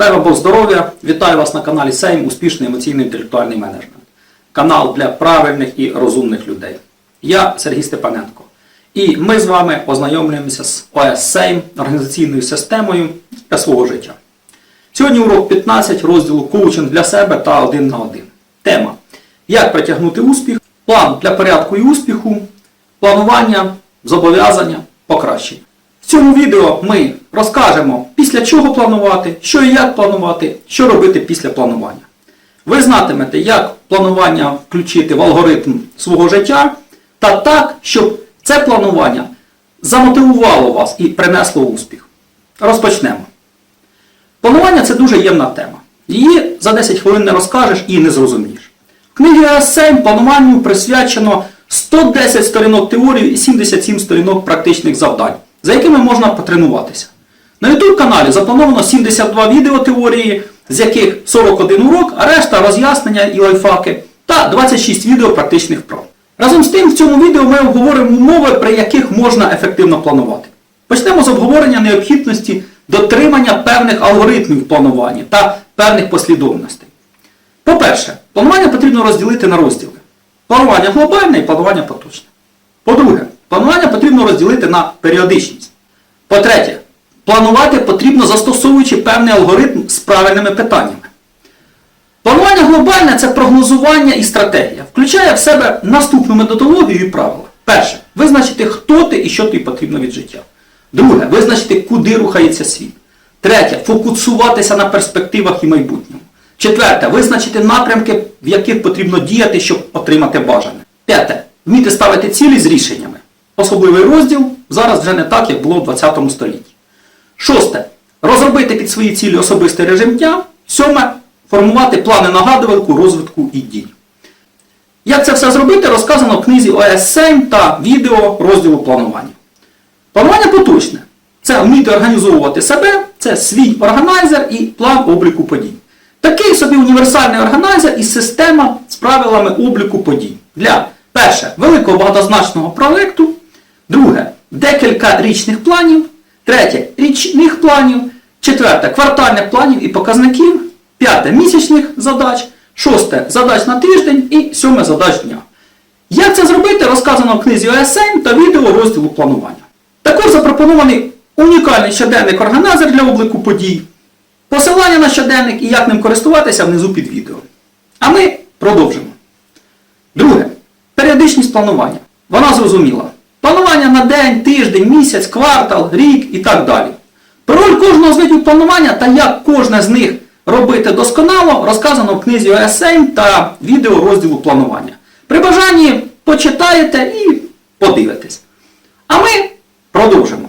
Дай вам Бог здоров'я! Вітаю вас на каналі Сейм Успішний емоційний інтелектуальний менеджмент. Канал для правильних і розумних людей. Я Сергій Степаненко. І ми з вами ознайомлюємося з ОС Сейм, організаційною системою для свого життя. Сьогодні урок 15 розділу коучинг для себе та один на один. Тема Як притягнути успіх, план для порядку і успіху, планування, зобов'язання, покращення. В цьому відео ми розкажемо, після чого планувати, що і як планувати, що робити після планування. Ви знатимете, як планування включити в алгоритм свого життя, та так, щоб це планування замотивувало вас і принесло успіх. Розпочнемо. Планування це дуже ємна тема. Її за 10 хвилин не розкажеш і не зрозумієш. В книгі АСМ плануванню присвячено 110 сторінок теорії і 77 сторінок практичних завдань, за якими можна потренуватися. На YouTube каналі заплановано 72 відео теорії, з яких 41 урок, а решта роз'яснення і лайфхаки та 26 відео практичних вправ. Разом з тим, в цьому відео ми обговоримо умови, при яких можна ефективно планувати. Почнемо з обговорення необхідності дотримання певних алгоритмів планування та певних послідовностей. По-перше, планування потрібно розділити на розділи. Планування глобальне і планування поточне. По-друге, планування потрібно розділити на періодичність. По-третє, планувати потрібно застосовуючи певний алгоритм з правильними питаннями. Планування глобальне це прогнозування і стратегія. Включає в себе наступну методологію і правила. Перше, визначити, хто ти і що тобі потрібно від життя. Друге, визначити, куди рухається світ. Третє, фокусуватися на перспективах і майбутньому. Четверте, визначити напрямки, в яких потрібно діяти, щоб отримати бажане. П'яте, вміти ставити цілі з рішеннями. Особливий розділ зараз вже не так, як було в 20 столітті. Шосте. Розробити під свої цілі особистий режим дня. Сьоме. Формувати плани нагадувальку, розвитку і дій. Як це все зробити, розказано в книзі ОС 7 та відео розділу планування. Планування поточне. Це вміти організовувати себе, це свій органайзер і план обліку подій. Такий собі універсальний органайзер і система з правилами обліку подій. Для перше, великого багатозначного проєкту, друге, декілька річних планів, третє річних планів, четверте квартальних планів і показників, п'яте місячних задач, шосте задач на тиждень і сьоме задач дня. Як це зробити, розказано в книзі ОСМ та відео розділу планування. Також запропонований унікальний щоденник органайзер для обліку подій, посилання на щоденник і як ним користуватися внизу під відео. А ми продовжимо. Друге. Періодичність планування. Вона зрозуміла. Планування на день, тиждень, місяць, квартал, рік і так далі. Про роль кожного з видів планування та як кожне з них робити досконало розказано в книзі ОСМ та відео розділу планування. При бажанні почитаєте і подивитесь. А ми продовжимо.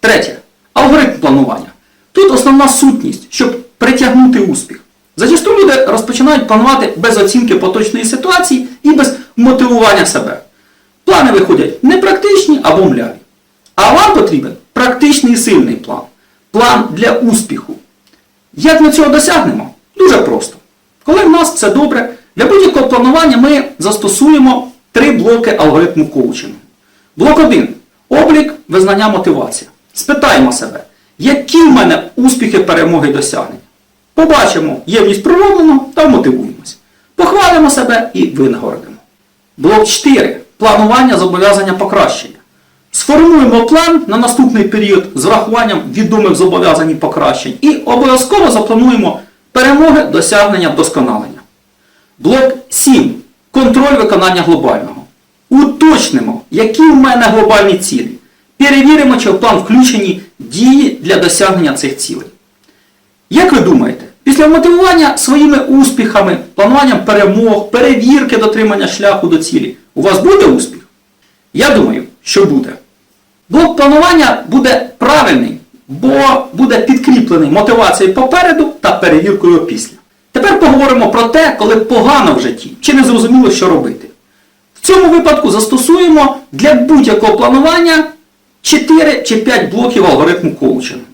Третє. Алгоритм планування. Тут основна сутність, щоб притягнути успіх. Зачасту люди розпочинають планувати без оцінки поточної ситуації і без мотивування себе. Плани виходять непрактичні або мляві. А вам потрібен практичний і сильний план. План для успіху. Як ми цього досягнемо? Дуже просто. Коли в нас все добре, для будь-якого планування ми застосуємо три блоки алгоритму коучингу. Блок 1. Облік, визнання, мотивація. Спитаємо себе, які в мене успіхи, перемоги досягнення. Побачимо ємність пророблено та мотивуємось. Похвалимо себе і винагородимо. Блок 4. Планування зобов'язання покращення. Сформуємо план на наступний період з врахуванням відомих зобов'язань і покращень і обов'язково заплануємо перемоги, досягнення, вдосконалення. Блок 7. Контроль виконання глобального. Уточнимо, які в мене глобальні цілі. Перевіримо, чи в план включені дії для досягнення цих цілей. Як ви думаєте, після мотивування своїми успіхами, плануванням перемог, перевірки дотримання шляху до цілі, у вас буде успіх? Я думаю, що буде. Блок планування буде правильний, бо буде підкріплений мотивацією попереду та перевіркою після. Тепер поговоримо про те, коли погано в житті, чи не зрозуміло, що робити. В цьому випадку застосуємо для будь-якого планування 4 чи 5 блоків алгоритму коучингу.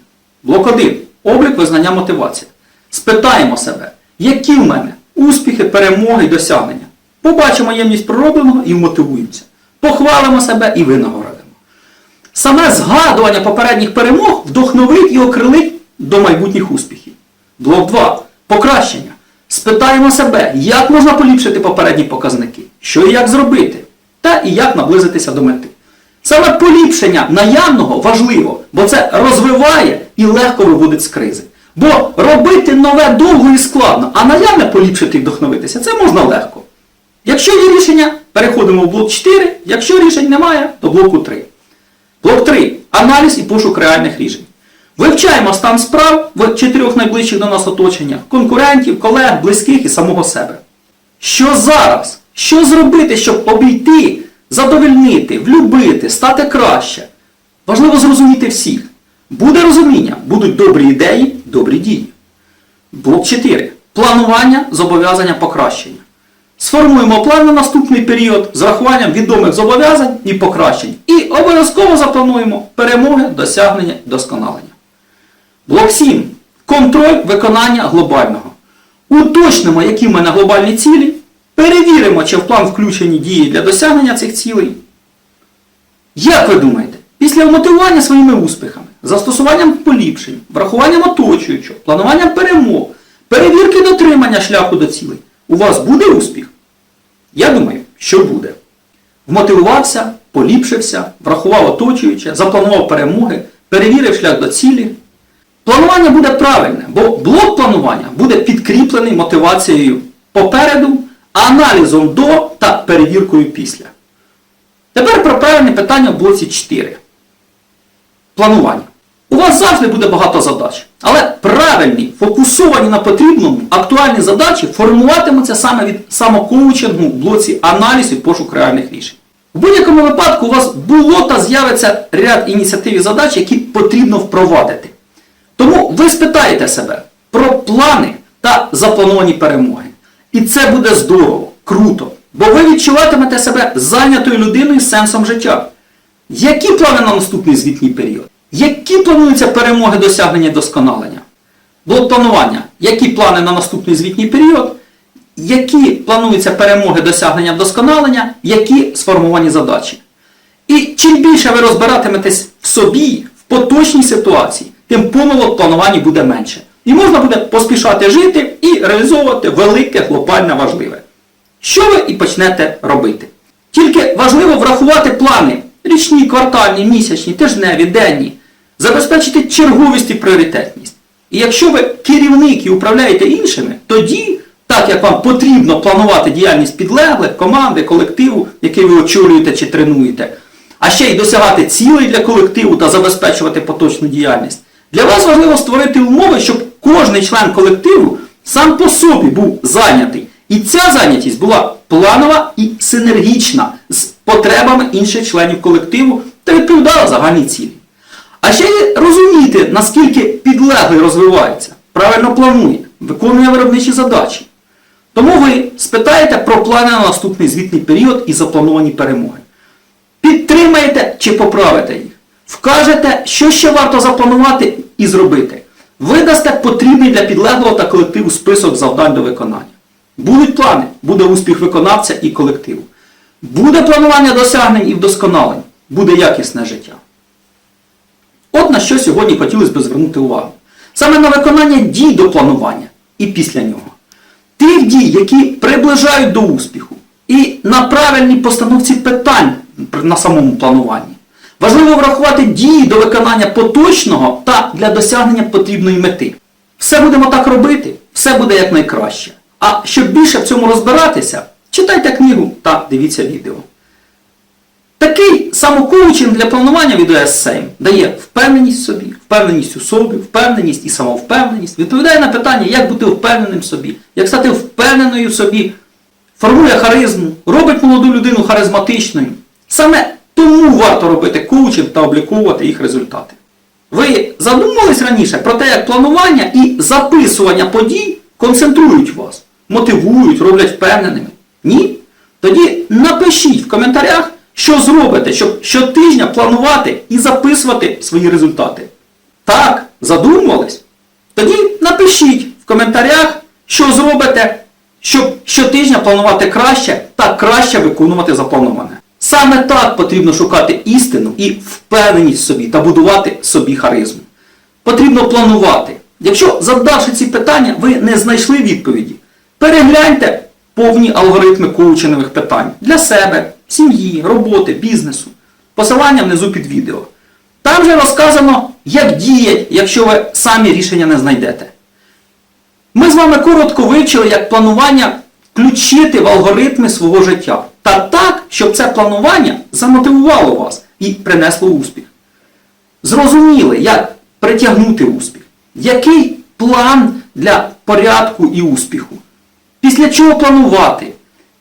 Блок 1. Облік визнання мотивації. Спитаємо себе, які в мене успіхи, перемоги досягнення. Побачимо ємність проробленого і вмотивуємося. Похвалимо себе і винагородимо. Саме згадування попередніх перемог вдохновить і окрилить до майбутніх успіхів. Блок 2. Покращення. Спитаємо себе, як можна поліпшити попередні показники, що і як зробити, та і як наблизитися до мети. Саме поліпшення наявного важливо, бо це розвиває і легко виводить з кризи. Бо робити нове довго і складно, а наявне поліпшити і вдохновитися це можна легко. Якщо є рішення, переходимо в блок 4, якщо рішень немає, то блоку 3. Блок 3. Аналіз і пошук реальних рішень. Вивчаємо стан справ в чотирьох найближчих до нас оточеннях, конкурентів, колег, близьких і самого себе. Що зараз? Що зробити, щоб обійти, задовольнити, влюбити, стати краще? Важливо зрозуміти всіх. Буде розуміння, будуть добрі ідеї, добрі дії. Блок 4. Планування, зобов'язання, покращення. Сформуємо план на наступний період з рахуванням відомих зобов'язань і покращень. І обов'язково заплануємо перемоги, досягнення досконалення. Блок 7. Контроль виконання глобального. Уточнимо, які в мене глобальні цілі. Перевіримо, чи в план включені дії для досягнення цих цілей. Як ви думаєте, після мотивування своїми успіхами, застосуванням поліпшень, врахуванням оточуючого, плануванням перемог, перевірки дотримання шляху до цілей, у вас буде успіх? Я думаю, що буде. Вмотивувався, поліпшився, врахував оточуюче, запланував перемоги, перевірив шлях до цілі. Планування буде правильне, бо блок планування буде підкріплений мотивацією попереду, аналізом до та перевіркою після. Тепер про правильне питання в блоці 4. Планування. Вас завжди буде багато задач, але правильні, фокусовані на потрібному, актуальні задачі формуватимуться саме від самокоучингу в блоці аналіз і пошук реальних рішень. В будь-якому випадку у вас було та з'явиться ряд ініціатив і задач, які потрібно впровадити. Тому ви спитаєте себе про плани та заплановані перемоги. І це буде здорово, круто, бо ви відчуватимете себе зайнятою людиною з сенсом життя. Які плани на наступний звітній період? Які плануються перемоги досягнення досконалення? Блок планування. Які плани на наступний звітній період? Які плануються перемоги досягнення вдосконалення, які сформовані задачі? І чим більше ви розбиратиметесь в собі, в поточній ситуації, тим помилок в плануванні буде менше. І можна буде поспішати жити і реалізовувати велике, глобальне, важливе. Що ви і почнете робити? Тільки важливо врахувати плани річні, квартальні, місячні, тижневі, денні, забезпечити черговість і пріоритетність. І якщо ви керівник і управляєте іншими, тоді, так як вам потрібно планувати діяльність підлеглих, команди, колективу, який ви очолюєте чи тренуєте, а ще й досягати цілей для колективу та забезпечувати поточну діяльність, для вас важливо створити умови, щоб кожний член колективу сам по собі був зайнятий. І ця зайнятість була планова і синергічна з потребами інших членів колективу та відповідала загальній цілі. А ще й розуміти, наскільки підлеглий розвивається, правильно планує, виконує виробничі задачі. Тому ви спитаєте про плани на наступний звітний період і заплановані перемоги. Підтримаєте чи поправите їх. Вкажете, що ще варто запланувати і зробити. Видасте потрібний для підлеглого та колективу список завдань до виконання. Будуть плани, буде успіх виконавця і колективу. Буде планування досягнень і вдосконалень, буде якісне життя. От на що сьогодні хотілося б звернути увагу. Саме на виконання дій до планування і після нього. Тих дій, які приближають до успіху, і на правильній постановці питань на самому плануванні. Важливо врахувати дії до виконання поточного та для досягнення потрібної мети. Все будемо так робити, все буде якнайкраще. А щоб більше в цьому розбиратися, читайте книгу та дивіться відео. Такий самокоучинг для планування від OS7 дає впевненість в собі, впевненість у собі, впевненість і самовпевненість, відповідає на питання, як бути впевненим в собі, як стати впевненою в собі, формує харизму, робить молоду людину харизматичною. Саме тому варто робити коучинг та обліковувати їх результати. Ви задумувались раніше про те, як планування і записування подій концентрують вас, мотивують, роблять впевненими? Ні? Тоді напишіть в коментарях, що зробите, щоб щотижня планувати і записувати свої результати. Так, задумувались? Тоді напишіть в коментарях, що зробите, щоб щотижня планувати краще та краще виконувати заплановане. Саме так потрібно шукати істину і впевненість в собі та будувати собі харизму. Потрібно планувати, Якщо задавши ці питання, ви не знайшли відповіді, перегляньте повні алгоритми коучингових питань для себе, сім'ї, роботи, бізнесу. Посилання внизу під відео. Там же розказано, як діять, якщо ви самі рішення не знайдете. Ми з вами коротко вивчили, як планування включити в алгоритми свого життя. Та так, щоб це планування замотивувало вас і принесло успіх. Зрозуміли, як притягнути успіх, який план для порядку і успіху, після чого планувати,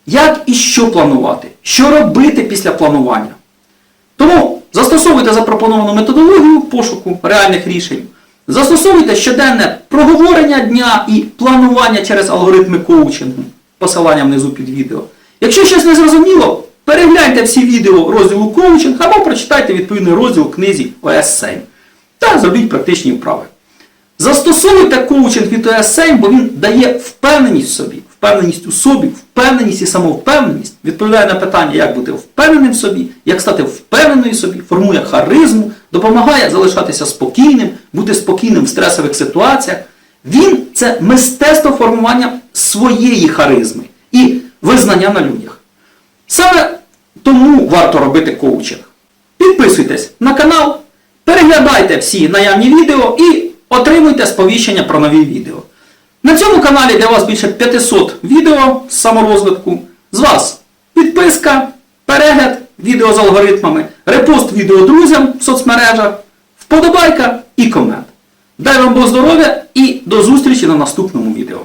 як і що планувати, що робити після планування. Тому застосовуйте запропоновану методологію пошуку реальних рішень, застосовуйте щоденне проговорення дня і планування через алгоритми коучингу, посилання внизу під відео. Якщо щось не зрозуміло, перегляньте всі відео розділу коучинг або прочитайте відповідний розділ книзі ОС 7 та зробіть практичні вправи. Застосовуйте коучинг від ОС7, бо він дає впевненість в собі, впевненість у собі, впевненість і самовпевненість, відповідає на питання, як бути впевненим в собі, як стати впевненою в собі, формує харизму, допомагає залишатися спокійним, бути спокійним в стресових ситуаціях. Він це мистецтво формування своєї харизми і визнання на людях. Саме тому варто робити коучинг. Підписуйтесь на канал, переглядайте всі наявні відео і отримуйте сповіщення про нові відео. На цьому каналі для вас більше 500 відео з саморозвитку. З вас підписка, перегляд відео з алгоритмами, репост відео друзям в соцмережах, вподобайка і комент. Дай вам Бог здоров'я і до зустрічі на наступному відео.